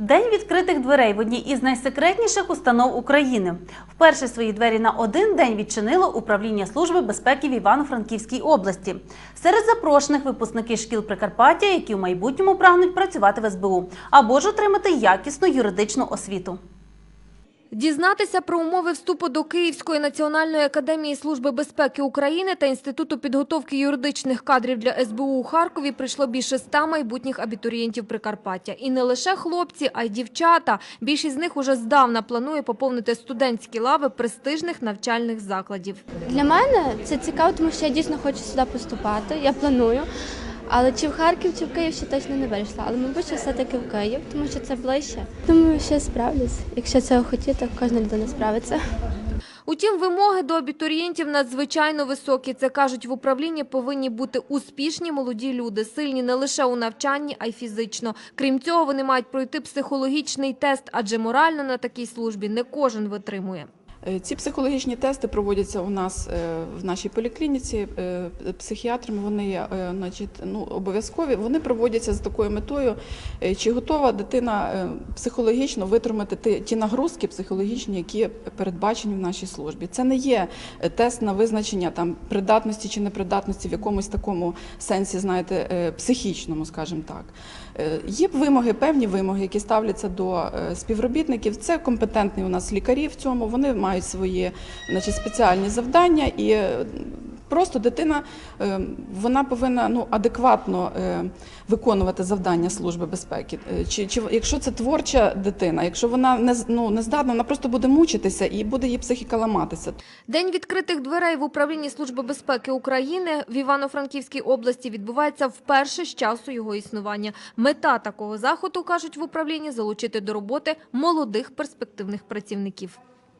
День відкритих дверей в одній із найсекретніших установ України. Вперше свої двері на один день відчинило управління Служби безпеки в Івано-Франківській області. Серед запрошених випускники шкіл Прикарпаття, які в майбутньому прагнуть працювати в СБУ або ж отримати якісну юридичну освіту. Дізнатися про умови вступу до Київської національної академії служби безпеки України та інституту підготовки юридичних кадрів для СБУ у Харкові прийшло більше ста майбутніх абітурієнтів Прикарпаття. І не лише хлопці, а й дівчата. Більшість з них уже здавна планує поповнити студентські лави престижних навчальних закладів. Для мене це цікаво, тому що я дійсно хочу сюди поступати. Я планую. Але чи в Харків, чи в Київ ще точно не вирішила. Але мабуть, що все-таки в Київ, тому що це ближче. Думаю, я справлюсь. Якщо цього хотіти, кожна людина справиться. Утім, вимоги до абітурієнтів надзвичайно високі. Це кажуть, в управлінні повинні бути успішні молоді люди, сильні не лише у навчанні, а й фізично. Крім цього, вони мають пройти психологічний тест, адже морально на такій службі не кожен витримує. Е, Ці психологічні тести проводяться у нас е, в нашій поліклініці е, психіатрами. Вони є, значить, ну, обов'язкові. Вони проводяться з такою метою, чи готова дитина психологічно витримати ті- нагрузки психологічні, які передбачені в нашій службі. Це не є тест на визначення там придатності чи непридатності в якомусь такому сенсі, знаєте, психічному, скажімо так. Є вимоги, певні вимоги, які ставляться до співробітників. Це компетентні у нас лікарі в цьому. Вони мають свої значить, спеціальні завдання і. е, Просто дитина е, вона повинна ну адекватно е, виконувати завдання служби безпеки. Чи, чи якщо це творча дитина, якщо вона не ну, не здатна, вона просто буде мучитися і буде її психіка ламатися. День відкритих дверей в управлінні Служби безпеки України в Івано-Франківській області відбувається вперше з часу його існування. Мета такого заходу, кажуть в управлінні, залучити до роботи молодих перспективних працівників.